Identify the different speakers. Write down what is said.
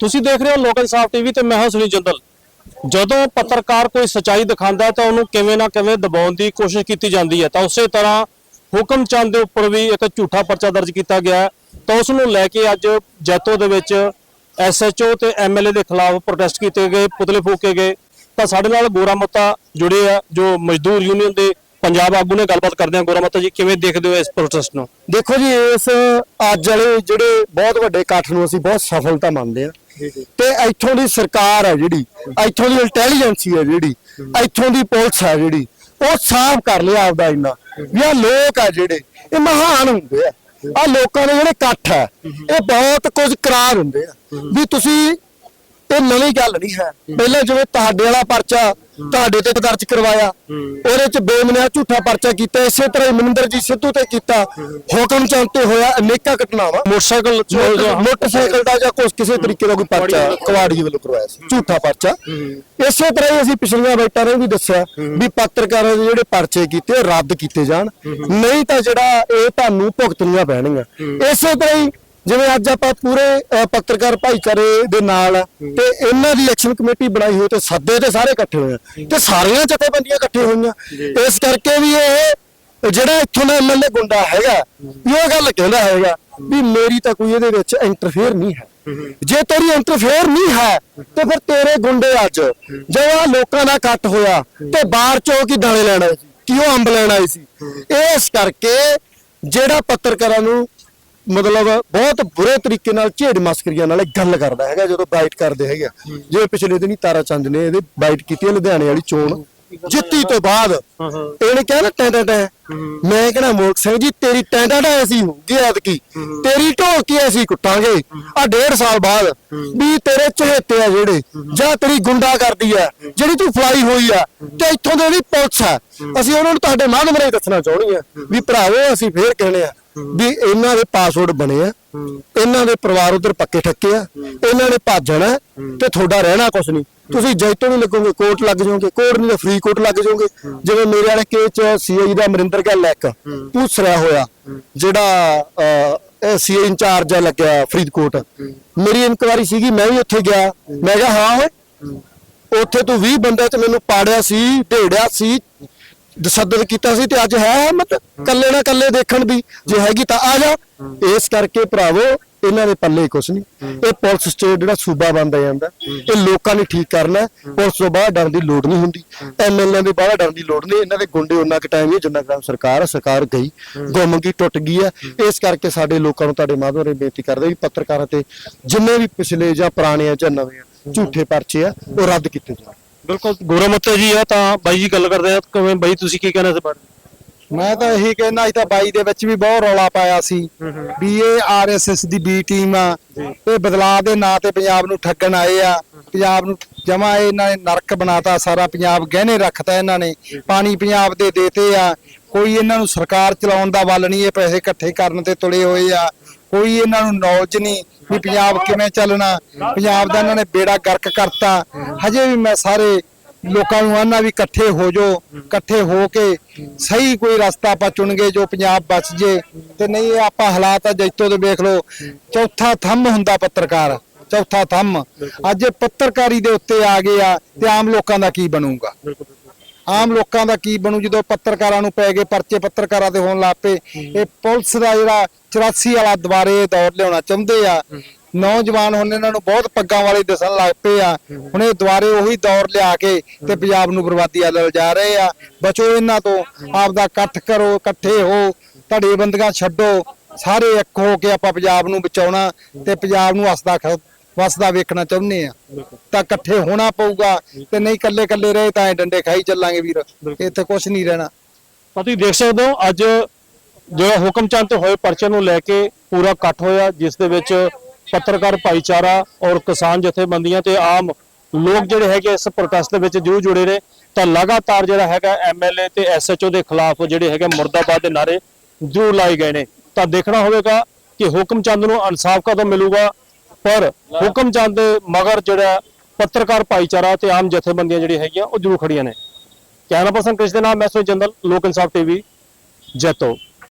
Speaker 1: ਤੁਸੀਂ ਦੇਖ ਰਹੇ ਹੋ ਲੋਕਲ ਇਨਸਾਫ ਟੀਵੀ ਤੇ ਮੈਂ ਹਾਂ ਸੁਨੀਲ ਜੰਦਲ। ਜਦੋਂ ਪੱਤਰਕਾਰ ਕੋਈ ਸਚਾਈ ਦਿਖਾਉਂਦਾ ਤਾਂ ਉਹਨੂੰ ਕਿਵੇਂ ਨਾ ਕਿਵੇਂ ਦਬਾਉਣ ਦੀ ਕੋਸ਼ਿਸ਼ ਕੀਤੀ ਜਾਂਦੀ ਹੈ। ਤਾਂ ਉਸੇ ਤਰ੍ਹਾਂ ਹੁਕਮ ਚੰਦ ਦੇ ਉੱਪਰ ਵੀ ਇੱਕ ਝੂਠਾ ਪਰਚਾ ਦਰਜ ਕੀਤਾ ਗਿਆ ਤਾਂ ਉਸ ਨੂੰ ਲੈ ਕੇ ਅੱਜ ਜੈਤੋ ਦੇ ਵਿੱਚ ਐਸਐਚਓ ਤੇ ਐਮਐਲਏ ਦੇ ਖਿਲਾਫ ਪ੍ਰੋਟੈਸਟ ਕੀਤੇ ਗਏ, ਪੁਤਲੇ ਫੂਕੇ ਗਏ। ਤਾਂ ਸਾਡੇ ਨਾਲ ਗੋਰਾ ਮੱਤਾ ਜੁੜੇ ਆ, ਜੋ ਮਜ਼ਦੂਰ ਯੂਨੀਅਨ ਦੇ ਪੰਜਾਬ ਆਗੂ ਨੇ ਗੱਲਬਾਤ ਕਰਦੇ ਆ ਗੋਰਾ ਮੱਤਾ ਜੀ, ਕਿਵੇਂ ਦੇਖਦੇ ਹੋ ਇਸ ਪ੍ਰੋਟੈਸਟ ਨੂੰ?
Speaker 2: ਦੇਖੋ ਜੀ, ਇਸ ਅੱਜ ਵਾਲੇ ਜਿਹੜੇ ਬਹੁਤ ਵੱਡੇ ਇਕੱਠ ਨੂੰ ਅਸੀਂ ਬਹੁਤ ਸਫਲਤਾ ਮੰਨਦੇ ਆ ਤੇ ਇੱਥੋਂ ਦੀ ਸਰਕਾਰ ਹੈ ਜਿਹੜੀ, ਇੱਥੋਂ ਦੀ ਇੰਟੈਲੀਜੈਂਸੀ ਹੈ ਜਿਹੜੀ, ਇੱਥੋਂ ਦੀ ਪੁਲਿਸ ਹੈ ਜਿਹੜੀ, ਉਹ ਸਾਫ਼ ਕਰ ਲਿਆ ਆਪਦਾ ਇੰਨਾ। ਵੀ ਆ ਲੋਕ ਆ ਜਿਹੜੇ, ਇਹ ਮਹਾਨ ਹੁੰਦੇ ਆ। ਆ ਲੋਕਾਂ ਦੇ ਜਿਹੜੇ ਇਕੱਠ ਹੈ ਇਹ ਬਹੁਤ ਕੁਝ ਕਰਾਰ ਹੁੰਦੇ ਆ। ਵੀ ਤੁਸੀਂ ਨਵੀਂ ਗੱਲ ਨਹੀਂ ਹੈ। ਪਹਿਲਾਂ ਜਿਵੇਂ ਤੁਹਾਡੇ ਵਾਲਾ ਪਰਚਾ ਤੁਹਾਡੇ ਤੇ ਦਰਜ ਕਰਵਾਇਆ ਉਹਦੇ ਚ ਬੇਮਨਿਆ ਝੂਠਾ ਪਰਚਾ ਕੀਤਾ ਇਸੇ ਤਰ੍ਹਾਂ ਹੀ ਮਨਿੰਦਰਜੀਤ ਸਿੱਧੂ ਤੇ ਕੀਤਾ। ਹੁਕਮ ਚੰਦ ਤੇ ਹੋਇਆ ਅਨੇਕਾਂ ਘਟਨਾਵਾਂ।
Speaker 1: ਮੋਟਰਸਾਈਕਲ
Speaker 2: ਮੋਟਰ- ਮੋਟਰਸਾਈਕਲ ਦਾ ਜਾਂ ਕੁਛ ਕਿਸੇ ਤਰੀਕੇ ਦਾ ਕੋਈ ਪਰਚਾ ਕਵਾੜੀ ਵੱਲੋਂ ਕਰਵਾਇਆ ਸੀ। ਝੂਠਾ ਪਰਚਾ। ਇਸੇ ਤਰ੍ਹਾਂ ਹੀ ਅਸੀਂ ਪਿਛਲੀਆਂ ਬੈਠਾਂ ਨੇ ਵੀ ਦੱਸਿਆ ਵੀ ਪੱਤਰਕਾਰਾਂ ਦੇ ਜਿਹੜੇ ਪਰਚੇ ਕੀਤੇ ਰੱਦ ਕੀਤੇ ਜਾਣ। ਨਹੀਂ ਤਾਂ ਜਿਹੜਾ ਇਹ ਤੁਹਾਨੂੰ ਭੁਗਤਣੀਆਂ ਪੈਣਗੀਆਂ। ਇਸੇ ਤਰ੍ਹਾਂ ਹੀ ਜਿਵੇਂ ਅੱਜ ਆਪਾਂ ਪੂਰੇ ਪੱਤਰਕਾਰ ਭਾਈਚਾਰੇ ਦੇ ਨਾਲ ਤੇ ਇਹਨਾਂ ਦੀ ਐਕਸ਼ਨ ਕਮੇਟੀ ਬਣਾਈ ਹੋਈ ਤੇ ਸੱਦੇ ਤੇ ਸਾਰੇ ਇਕੱਠੇ ਹੋਏ ਆ। ਤੇ ਸਾਰੀਆਂ ਜਥੇਬੰਦੀਆਂ ਇਕੱਠੇ ਹੋਈਆਂ। ਇਸ ਕਰਕੇ ਵੀ ਇਹ ਜਿਹੜਾ ਇੱਥੋਂ ਦਾ ਐਮਐਲਏ ਗੁੰਡਾ ਹੈਗਾ ਵੀ ਉਹ ਗੱਲ ਕਹਿੰਦਾ ਹੈਗਾ ਵੀ ਮੇਰੀ ਤਾਂ ਕੋਈ ਇਹਦੇ ਵਿੱਚ ਇੰਟਰਫੇਅਰ ਨਹੀਂ ਹੈ। ਜੇ ਤੇਰੀ ਇੰਟਰਫੇਅਰ ਨਹੀਂ ਹੈ ਤੇ ਫਿਰ ਤੇਰੇ ਗੁੰਡੇ ਅੱਜ ਜਦੋਂ ਲੋਕਾਂ ਦਾ ਕੱਟ ਹੋਇਆ ਤੇ ਬਾਹਰ ਚੋਂ ਕੀ ਦਾਣੇ ਲੈਣ ਆਏ ਸੀ? ਕਿ ਉਹ ਅੰਬ ਲੈਣ ਆਏ ਸੀ? ਇਸ ਕਰਕੇ ਜਿਹੜਾ ਪੱਤਰਕਾਰਾਂ ਨੂੰ ਮਤਲਬ ਬਹੁਤ ਬੁਰੇ ਤਰੀਕੇ ਨਾਲ ਝੇੜ ਮਸਕਰੀਆਂ ਨਾਲ ਗੱਲ ਕਰਦਾ ਹੈਗਾ ਜਦੋਂ ਬਾਈਟ ਕਰਦੇ ਹੈਗੇ ਆ। ਜਿਵੇਂ ਪਿਛਲੇ ਦਿਨੀ ਤਾਰਾ ਚੰਦ ਨੇ ਇਹਦੇ ਬਾਈਟ ਕੀਤੀ ਹੈ ਲੁਧਿਆਣੇ ਵਾਲੀ ਚੋਣ। ਜਿੱਤੀ ਤੋਂ ਬਾਅਦ ਇਹਨੇ ਕਿਹਾ ਨਾ ਟੈਂ ਟੈਂ ਮੈਂ ਕਹਿੰਦਾ ਮੋਕ ਸਿੰਘ ਜੀ ਤੇਰੀ ਟੈਂ ਟੈਂ ਅਸੀਂ ਹੋਊਗੀ ਐਤਕੀ। ਤੇਰੀ ਢੋਲਕੀ ਅਸੀਂ ਕੁੱਟਾਂਗੇ? ਆ ਡੇਢ ਸਾਲ ਬਾਅਦ ਵੀ ਤੇਰੇ ਚਹੇਤੇ ਆ ਜਿਹੜੇ ਜਾਂ ਤੇਰੀ ਗੁੰਡਾ ਕਰਦੀ ਆ ਜਿਹੜੀ ਤੂੰ ਫਲਾਈ ਹੋਈ ਆ ਤੇ ਇੱਥੋਂ ਦੇ ਵੀ ਪੁਲਿਸ ਆ ਅਸੀਂ ਉਹਨਾਂ ਨੂੰ ਤੁਹਾਡੇ ਮਾਧਿਅਮ ਰਾਹੀਂ ਦੱਸਣਾ ਚਾਹੁੰਦੇ ਆ ਵੀ ਭਰਾਵੋ ਅਸੀਂ ਫੇਰ ਕਹਿੰਦੇ ਆ ਵੀ ਇਹਨਾਂ ਦੇ ਪਾਸਵਰਡ ਬਣੇ ਆ। ਇਹਨਾਂ ਦੇ ਪਰਿਵਾਰ ਉਧਰ ਪੱਕੇ ਠੱਕੇ ਆ। ਇਹਨਾਂ ਨੇ ਭੱਜਣਾ ਤੇ ਤੁਹਾਡਾ ਰਹਿਣਾ ਕੁਛ ਨਹੀਂ। ਤੁਸੀਂ ਜੈਤੋਂ ਨਹੀਂ ਲੱਗੋਗੇ ਕੋਰਟ ਲੱਗ ਜਾਓਗੇ। ਕੋਰਟ ਨਹੀਂ ਤਾਂ ਫ੍ਰੀ ਕੋਰਟ ਲੱਗ ਜਾਓਗੇ। ਜਿਵੇਂ ਮੇਰੇ ਵਾਲੇ ਕੇਸ ਚ ਸੀਆਈ ਦਾ ਅਮਰਿੰਦਰ ਗੱਲ ਲੈਕ ਪੂਛਰਿਆ ਹੋਇਆ। ਜਿਹੜਾ ਇਹ ਸੀਆਈ ਇੰਚਾਰਜ ਆ ਲੱਗਿਆ ਫਰੀਦਕੋਟ। ਮੇਰੀ ਇਨਕੁਆਰੀ ਸੀਗੀ ਮੈਂ ਵੀ ਉੱਥੇ ਗਿਆ। ਮੈਂ ਕਿਹਾ ਹਾਂ। ਓਏ ਉੱਥੇ ਤੂੰ 20 ਬੰਦੇ ਤੇ ਮੈਨੂੰ ਪਾੜਿਆ ਸੀ ਢੇੜਿਆ ਸੀ ਦਸੱਦਦ ਕੀਤਾ ਸੀ ਤੇ ਅੱਜ ਹੈ ਹਿੰਮਤ ਕੱਲੇ ਨਾ ਕੱਲੇ ਦੇਖਣ ਦੀ ਜੇ ਹੈਗੀ ਤਾਂ ਆ ਜਾ। ਇਸ ਕਰਕੇ ਭਰਾਵੋ, ਇਹਨਾਂ ਦੇ ਪੱਲੇ ਕੁਛ ਨਹੀਂ। ਇਹ ਪੁਲਿਸ ਸਟੇਟ ਜਿਹੜਾ ਸੂਬਾ ਬਣਦਾ ਜਾਂਦਾ, ਇਹ ਲੋਕਾਂ ਨੇ ਠੀਕ ਕਰਨਾ, ਪੁਲਿਸ ਤੋਂ ਬਾਹਰ ਡਰਨ ਦੀ ਲੋੜ ਨਹੀਂ ਹੁੰਦੀ। ਐਮਐਲਏ ਦੇ ਬਾਹਰ ਡਰਨ ਦੀ ਲੋੜ ਨਹੀਂ, ਇਹਨਾਂ ਦੇ ਗੁੰਡੇ ਉਹਨਾਂ ਕੁ ਟਾਈਮ ਹੀ ਜਿੰਨਾ ਕੁ ਸਰਕਾਰ ਸਰਕਾਰ ਗਈ, ਗੁੰਮ ਗਈ, ਟੁੱਟ ਗਈ ਹੈ ਇਸ ਕਰਕੇ ਸਾਡੇ ਲੋਕਾਂ ਨੂੰ ਤੁਹਾਡੇ ਮਾਧਿਅਮ ਰਾਹੀਂ ਬੇਨਤੀ ਕਰਦੇ ਵੀ ਪੱਤਰਕਾਰਾਂ ਤੇ ਜਿੰਨੇ ਵੀ ਪਿਛਲੇ ਜਾਂ ਪੁਰਾਣੇ ਆ ਜਾਂ ਨਵੇਂ ਆ, ਝੂਠੇ ਪਰਚੇ ਆ, ਉਹ ਰੱਦ ਕੀਤੇ ਜਾਣ।
Speaker 1: ਬਿਲਕੁਲ ਗੋਰਾ ਮੱਤਾ ਜੀ ਆ ਤਾਂ ਬਾਈ ਜੀ ਗੱਲ ਕਰਦੇ ਆ ਕਿਵੇਂ ਬਾਈ ਤੁਸੀਂ ਕੀ ਕਹਿਣਾ ਇਸ ਬਾਰੇ?
Speaker 3: ਮੈਂ ਤਾਂ ਇਹੀ ਕਹਿਣਾ ਅੱਜ ਤਾਂ ਬਾਈ ਦੇ ਵਿੱਚ ਵੀ ਬਹੁਤ ਰੌਲਾ ਪਾਇਆ ਸੀ ਵੀ ਇਹ ਆਰਐਸਐਸ ਦੀ ਬੀ ਟੀਮ ਆ ਇਹ ਬਦਲਾਅ ਦੇ ਨਾਂ ਤੇ ਪੰਜਾਬ ਨੂੰ ਠੱਗਣ ਆਏ ਆ ਪੰਜਾਬ ਨੂੰ ਜਮਾ ਇਹਨਾਂ ਨੇ ਨਰਕ ਬਣਾਤਾ ਸਾਰਾ ਪੰਜਾਬ ਗਹਿਣੇ ਰੱਖਤਾ ਇਹਨਾਂ ਨੇ ਪਾਣੀ ਪੰਜਾਬ ਦੇ ਦੇਤੇ ਆ ਕੋਈ ਇਹਨਾਂ ਨੂੰ ਸਰਕਾਰ ਚਲਾਉਣ ਦਾ ਵੱਲ ਨਹੀਂ ਇਹ ਪੈਸੇ ਇਕੱਠੇ ਕਰਨ ਤੇ ਤੁਲੇ ਹੋਏ ਆ ਕੋਈ ਇਹਨਾਂ ਨੂੰ ਨੌਲੇਜ ਨਹੀਂ ਵੀ ਪੰਜਾਬ ਕਿਵੇਂ ਚੱਲਣਾ, ਪੰਜਾਬ ਦਾ ਇਹਨਾਂ ਨੇ ਬੇੜਾ ਗਰਕ ਕਰਤਾ। ਹਜੇ ਵੀ ਮੈਂ ਸਾਰੇ ਲੋਕਾਂ ਨੂੰ ਆਨਾ ਵੀ ਇਕੱਠੇ ਹੋ ਜਾਓ, ਇਕੱਠੇ ਹੋ ਕੇ ਸਹੀ ਕੋਈ ਰਸਤਾ ਆਪਾਂ ਚੁਣਗੇ ਜੋ ਪੰਜਾਬ ਬਚ ਜੇ। ਤੇ ਨਹੀਂ, ਇਹ ਆਪਾਂ ਹਾਲਾਤ ਆ ਜੈਤੋ ਦੇ ਵੇਖ ਲਓ। ਚੌਥਾ ਥੰਮ ਹੁੰਦਾ ਪੱਤਰਕਾਰ, ਚੌਥਾ ਥੰਮ। ਅੱਜ ਇਹ ਪੱਤਰਕਾਰੀ ਦੇ ਉੱਤੇ ਆ ਗਏ ਆ ਤੇ ਆਮ ਲੋਕਾਂ ਦਾ ਕੀ ਬਣੂਗਾ? ਆਮ ਲੋਕਾਂ ਦਾ ਕੀ ਬਣੂ ਜਦੋਂ ਪੱਤਰਕਾਰਾਂ ਨੂੰ ਪੈ ਗਏ ਪਰਚੇ ਪੱਤਰਕਾਰਾਂ ਤੇ ਹੋਣ ਲੱਗ ਪਏ। ਇਹ ਪੁਲਿਸ ਦਾ ਜਿਹੜਾ 84 ਵਾਲਾ ਦੁਬਾਰੇ ਦੌਰ ਲਿਆਉਣਾ ਚਾਹੁੰਦੇ ਆ। ਨੌਜਵਾਨ ਹੁਣ ਇਹਨਾਂ ਨੂੰ ਬਹੁਤ ਪੱਗਾਂ ਵਾਲੇ ਦਿਸਣ ਲੱਗ ਪਏ ਆ। ਹੁਣ ਇਹ ਦੁਬਾਰੇ ਉਹੀ ਦੌਰ ਲਿਆ ਕੇ ਤੇ ਪੰਜਾਬ ਨੂੰ ਬਰਬਾਦੀ ਵੱਲ ਲਿਜਾ ਰਹੇ ਆ। ਬਚੋ ਇਹਨਾਂ ਤੋਂ। ਆਪਦਾ ਇਕੱਠ ਕਰੋ ਇਕੱਠੇ ਹੋ। ਧੜੇ ਬੰਦੀਆਂ ਛੱਡੋ। ਸਾਰੇ ਇੱਕ ਹੋ ਕੇ ਆਪਾਂ ਪੰਜਾਬ ਨੂੰ ਬਚਾਉਣਾ ਤੇ ਪੰਜਾਬ ਨੂੰ ਹੱਸਦਾ ਵਸਦਾ ਵੇਖਣਾ ਚਾਹੁੰਦੇ ਆ। ਤਾਂ ਇਕੱਠੇ ਹੋਣਾ ਪਊਗਾ ਤੇ ਨਹੀਂ ਇਕੱਲੇ ਇਕੱਲੇ ਰਹੇ ਤਾਂ ਐ ਡੰਡੇ ਖਾਈ ਚੱਲਾਂਗੇ ਵੀਰ। ਇੱਥੇ ਕੁਝ ਨਹੀਂ ਰਹਿਣਾ।
Speaker 1: ਤਾਂ ਤੁਸੀਂ ਦੇਖ ਸਕਦੇ ਹੋ ਅੱਜ ਜਿਹੜਾ ਹੁਕਮ ਚੰਦ ਤੇ ਹੋਏ ਪਰਚੇ ਨੂੰ ਲੈ ਕੇ ਪੂਰਾ ਇਕੱਠ ਹੋਇਆ ਜਿਸ ਦੇ ਵਿੱਚ ਪੱਤਰਕਾਰ ਭਾਈਚਾਰਾ ਔਰ ਕਿਸਾਨ ਜਥੇਬੰਦੀਆਂ ਤੇ ਆਮ ਲੋਕ ਜਿਹੜੇ ਹੈਗੇ ਇਸ ਪ੍ਰੋਟੈਸਟ ਦੇ ਵਿੱਚ ਜਰੂਰ ਜੁੜੇ ਨੇ। ਤਾਂ ਲਗਾਤਾਰ ਜਿਹੜਾ ਹੈਗਾ ਐਮਐਲਏ ਤੇ ਐਸਐਚਓ ਦੇ ਖਿਲਾਫ ਜਿਹੜੇ ਹੈਗੇ ਮੁਰਦਾਬਾਦ ਦੇ ਨਾਰੇ ਜਰੂਰ ਲਾਏ ਗਏ ਨੇ। ਤਾਂ ਦੇਖਣਾ ਹੋਵੇਗਾ ਕਿ ਹੁਕਮ ਚੰਦ ਨੂੰ ਇਨਸਾਫ ਕਦੋਂ ਮਿਲੂਗਾ ਪਰ ਹੁਕਮ ਚੰਦ ਦੇ ਮਗਰ ਜਿਹੜਾ ਪੱਤਰਕਾਰ ਭਾਈਚਾਰਾ ਤੇ ਆਮ ਜਥੇਬੰਦੀਆਂ ਜਿਹੜੀਆਂ ਹੈਗੀਆਂ, ਉਹ ਜਰੂਰ ਖੜੀਆਂ ਨੇ। ਕੈਮਰਾ ਪਰਸਨ ਕ੍ਰਿਸ਼ ਦੇ ਨਾਲ? ਮੈਂ ਸੋ ਜੰਦਲ, ਲੋਕ ਇਨਸਾਫ ਟੀਵੀ, ਜੈਤੋ।